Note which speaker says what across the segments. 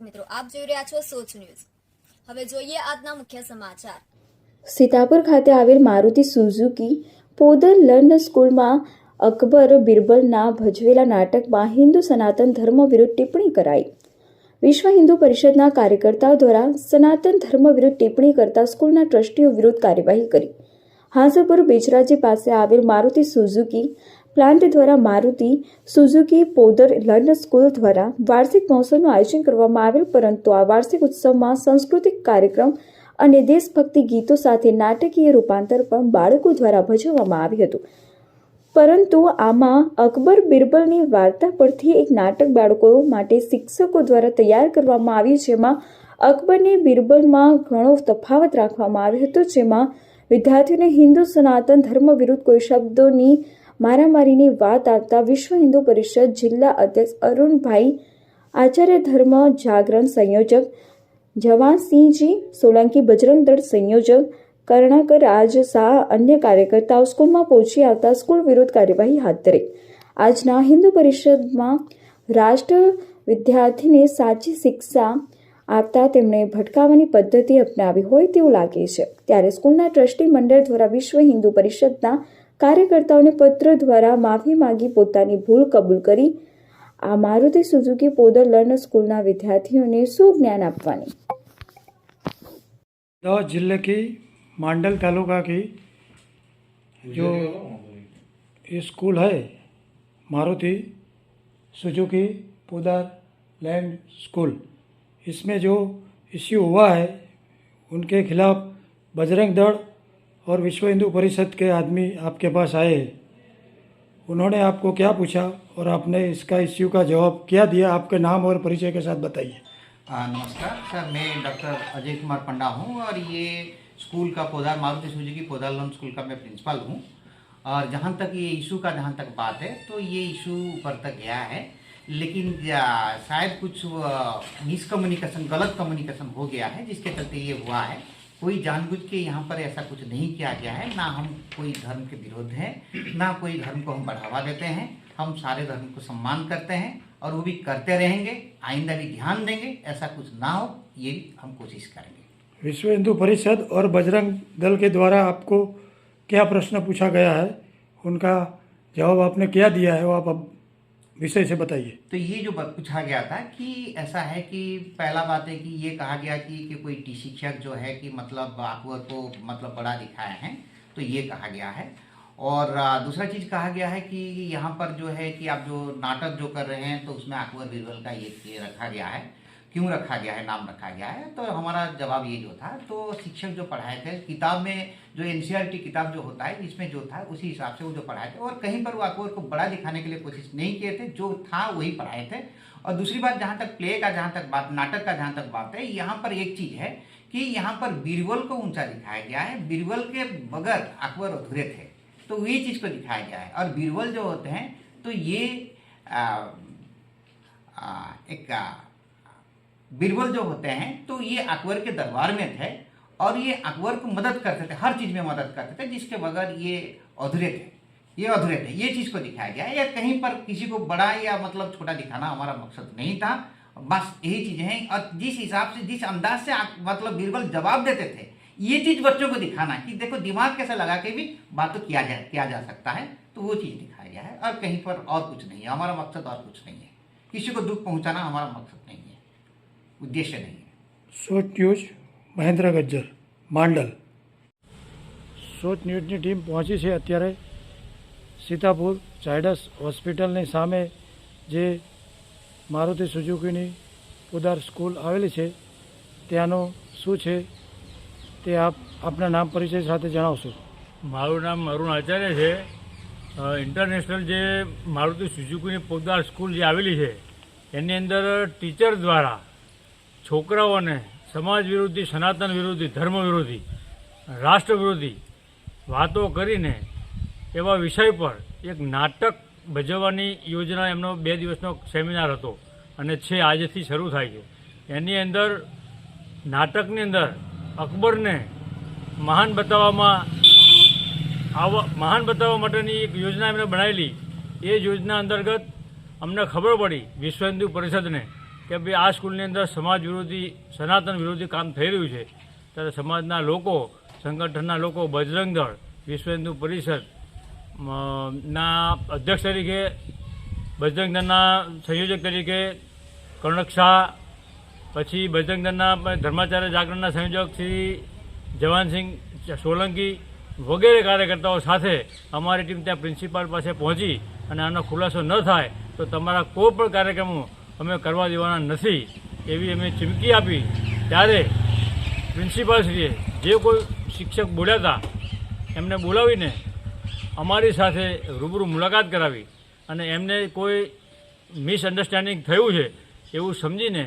Speaker 1: દર્શક મિત્રો, આપ જોઈ રહ્યા છો સોચ ન્યૂઝ. હવે જોઈએ આજના મુખ્ય સમાચાર.
Speaker 2: સીતાપુર ખાતે આવેલ મારુતિ સુઝુકી પોદર લર્ન સ્કૂલમાં અકબર બિરબલના ભજવેલા નાટકમાં હિન્દુ સનાતન ધર્મ વિરુદ્ધ ટિપ્પણી કરાઈ. વિશ્વ હિન્દુ પરિષદના કાર્યકર્તાઓ દ્વારા સનાતન ધર્મ વિરુદ્ધ ટિપ્પણી કરતા સ્કૂલના ટ્રસ્ટીઓ વિરુદ્ધ કાર્યવાહી કરી. હાંસપુર બેચરાજી પાસે આવેલ મારુતિ સુઝુકી પ્લાન્ટ દ્વારા Maruti Suzuki Podar learner school દ્વારા વાર્ષિક મહોત્સવનું આયોજન કરવામાં આવેલ, પરંતુ આ વાર્ષિક ઉત્સવમાં સાંસ્કૃતિક કાર્યક્રમ અને દેશભક્તિ ગીતો સાથે નાટકીય રૂપાંતર પણ બાળકો દ્વારા ભજવવામાં આવ્યું હતું. પરંતુ આમાં અકબર બિરબલની વાર્તા પરથી એક નાટક બાળકો માટે શિક્ષકો દ્વારા તૈયાર કરવામાં આવ્યું જેમાં અકબરને બિરબલમાં ઘણો તફાવત રાખવામાં આવ્યો હતો, જેમાં વિદ્યાર્થીઓને હિન્દુ સનાતન ધર્મ વિરુદ્ધ કોઈ શબ્દોની મારામારીની વાત આવતા વિશ્વ હિન્દુ પરિષદ જિલ્લા અધ્યક્ષ અરુણભાઈ આચાર્ય ધર્મ જાગરણ સંયોજક જવાનસિંહજી સોલંકી બજરંગ દળ સંયોજક, કર્ણાકર રાજ શાહ અન્ય કાર્યકર્તાઓ સ્કૂલમાં પહોંચી આવતા સ્કૂલ વિરોધ કાર્યવાહી હાથ ધરી. આજના હિન્દુ પરિષદમાં રાષ્ટ્ર વિદ્યાર્થીને સાચી શિક્ષા આપતા તેમણે ભટકાવાની પદ્ધતિ અપનાવી હોય તેવું લાગે છે. ત્યારે સ્કૂલના ટ્રસ્ટી મંડળ દ્વારા વિશ્વ હિન્દુ પરિષદના કાર્યકર્તાઓને પત્ર દ્વારા માફી માંગી પોતાની ભૂલ કબૂલ કરી આ મારુતિ સુઝુકી પોદર લર્ન સ્કૂલના વિદ્યાર્થીઓને શું જ્ઞાન આપવાની
Speaker 3: दौद जिले की मांडल तालुका की जो ये स्कूल है मारुति सुजुकी पुदर लैंड स्कूल इसमें जो इश्यू हुआ है उनके खिलाफ बजरंग दल और विश्व हिंदू परिषद के आदमी आपके पास आए। उन्होंने आपको क्या पूछा और आपने इसका इश्यू का जवाब क्या दिया? आपके नाम और परिचय के साथ बताइए।
Speaker 4: नमस्कार, सर, मैं डॉक्टर अजय कुमार पंडा हूँ और ये स्कूल का पौधा मारुति सुजुकी पौधा लोन स्कूल का मैं प्रिंसिपल हूँ। और जहाँ तक ये इशू का, जहाँ तक बात है तो ये इशू ऊपर तक गया है। लेकिन शायद कुछ मिसकम्युनिकेशन गलत कम्युनिकेशन हो गया है, जिसके चलते ये हुआ है। कोई जानबूझ के यहाँ पर ऐसा कुछ नहीं किया गया है। ना हम कोई धर्म के विरोध हैं, ना कोई धर्म को हम बढ़ावा देते हैं। हम सारे धर्म को सम्मान करते हैं और वो भी करते रहेंगे, आइंदा भी ध्यान देंगे, ऐसा कुछ ना हो, ये भी हम कोशिश करेंगे।
Speaker 3: विश्व हिंदू परिषद और बजरंग दल के द्वारा आपको क्या प्रश्न पूछा गया है, उनका जवाब आपने क्या दिया है, वो आप अब विषय से बताइए।
Speaker 4: तो ये जो पूछा गया था कि ऐसा है कि पहला बात है कि ये कहा गया कि, कि कोई टी शिक्षक जो है कि मतलब अकबर को मतलब बड़ा दिखाए हैं तो ये कहा गया है। और दूसरा चीज़ कहा गया है कि यहाँ पर जो है कि आप जो नाटक जो कर रहे हैं तो उसमें अकबर बीरबल का ये रखा गया है। क्यों रखा गया है नाम रखा गया है? तो हमारा जवाब ये जो था तो शिक्षक जो पढ़ाए थे किताब में जो एन किताब जो होता है इसमें जो था उसी हिसाब से वो जो पढ़ाए थे। और कहीं पर वो अकबर को बड़ा दिखाने के लिए कोशिश नहीं किए थे जो था वही पढ़ाए थे। और दूसरी बात जहाँ तक प्ले का जहाँ तक बात नाटक का जहाँ तक बात है यहाँ पर एक चीज़ है कि यहाँ पर बीरबल को ऊँचा दिखाया गया है। बीरबल के बगैर अकबर अधूरे थे तो ये चीज़ को दिखाया गया है। और बीरबल जो होते हैं तो ये आ, आ, एक बीरबल जो होते हैं तो ये अकबर के दरबार में थे और ये अकबर को मदद करते थे, हर चीज़ में मदद करते थे, जिसके बगैर ये अधूरे थे। ये अधूरे थे। ये चीज़ को दिखाया गया या कहीं पर किसी को बड़ा या मतलब छोटा दिखाना हमारा मकसद नहीं था। बस यही चीज़ें हैं। और जिस हिसाब से, जिस अंदाज से मतलब बीरबल जवाब देते थे, ये चीज़ बच्चों को दिखाना कि देखो दिमाग कैसे लगा के भी बात तो किया जा किया जा सकता है तो वो चीज़ दिखाया गया है। और कहीं पर और कुछ नहीं है। हमारा मकसद और कुछ नहीं है। किसी को दुख पहुंचाना हमारा मकसद नहीं है उद्देश्य नहीं है
Speaker 3: સોચ ન્યૂઝ મહેન્દ્ર ગજ્જર માંડલ સોચ ન્યૂઝની ટીમ પહોંચી છે અત્યારે સીતાપુર ઝાયડસ હોસ્પિટલની સામે જે મારુતિ સુઝુકીની ઉદાર સ્કૂલ આવેલી છે ત્યાંનું શું છે તે આપ આપના નામ પરિચય સાથે જણાવશો
Speaker 5: મારું નામ અરુણ આચાર્ય છે અ, ઇન્ટરનેશનલ જે મારુતિ સુઝુકીની પોદાર સ્કૂલ જે આવેલી છે એની અંદર ટીચર દ્વારા છોકરાઓને સમાજ વિરોધી, સનાતન વિરોધી, ધર્મ વિરોધી, રાષ્ટ્ર વિરોધી વાતો કરીને એવા વિષય પર એક નાટક ભજવવાની યોજના એમનો બે દિવસનો સેમિનાર હતો અને છે, આજથી શરૂ થાય છે. એની અંદર નાટકની અંદર અકબરને મહાન બતાવવામાં આવા, મહાન બતાવવા માટેની એક યોજના એમણે બનાવેલી. એ યોજના અંતર્ગત અમને ખબર પડી વિશ્વ હિન્દુ પરિષદને. કે ભાઈ, આ સ્કૂલની અંદર સમાજ વિરોધી, સનાતન વિરોધી કામ થઈ રહ્યું છે. ત્યારે સમાજના લોકો, સંગઠનના લોકો, બજરંગ દળ, વિશ્વ હિન્દુ પરિષદ ના અધ્યક્ષ તરીકે, બજરંગ દળના સંયોજક તરીકે, કર્ણક શાહ, પછી બજરંગ દળના ધર્માચાર્ય જાગરણના સંયોજક શ્રી જવાનસિંહ સોલંકી વગેરે કાર્યકર્તાઓ સાથે અમારી ટીમ ત્યાં પ્રિન્સિપાલ પાસે પહોંચી અને આનો ખુલાસો ન થાય તો તમારા કોઈ પણ કાર્યક્રમો અમે કરવા દેવાના નથી એવી અમે ચીમકી આપી. ત્યારે પ્રિન્સિપાલશ્રીએ જે કોઈ શિક્ષક બોલ્યા હતા, એમને બોલાવીને અમારી સાથે રૂબરૂ મુલાકાત કરાવી અને એમને કોઈ મિસઅન્ડરસ્ટેન્ડિંગ થયું છે એવું સમજીને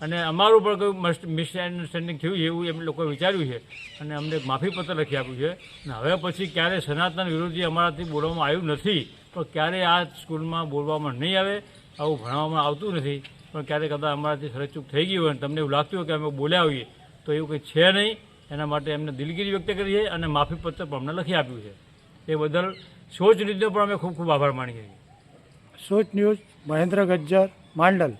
Speaker 5: અને અમારું પણ કોઈ મિસઅન્ડરસ્ટેન્ડિંગ થયું છે એવું એમ લોકોએ વિચાર્યું છે અને અમને માફી માફીપત્ર લખી આપ્યું છે. અને હવે પછી ક્યારે સનાતન વિરોધી અમારાથી બોલવામાં આવ્યું નથી પણ ક્યારેય આ સ્કૂલમાં બોલવામાં નહીં આવે, આવું ભણાવવામાં આવતું નથી. પણ ક્યારેક કદાચ અમારાથી સરચૂક થઈ ગઈ હોય અને તમને એવું લાગતું હોય કે અમે બોલ્યા હોઈએ, તો એવું કંઈ છે નહીં. એના માટે એમને દિલગીરી વ્યક્ત કરી છે અને માફીપત્ર પણ અમને લખી આપ્યું છે. એ બદલ સોચ નીતિનો પણ અમે ખૂબ ખૂબ આભાર માનીએ છીએ.
Speaker 3: સોચ ન્યૂઝ, મહેન્દ્ર ગજ્જર, માંડલ.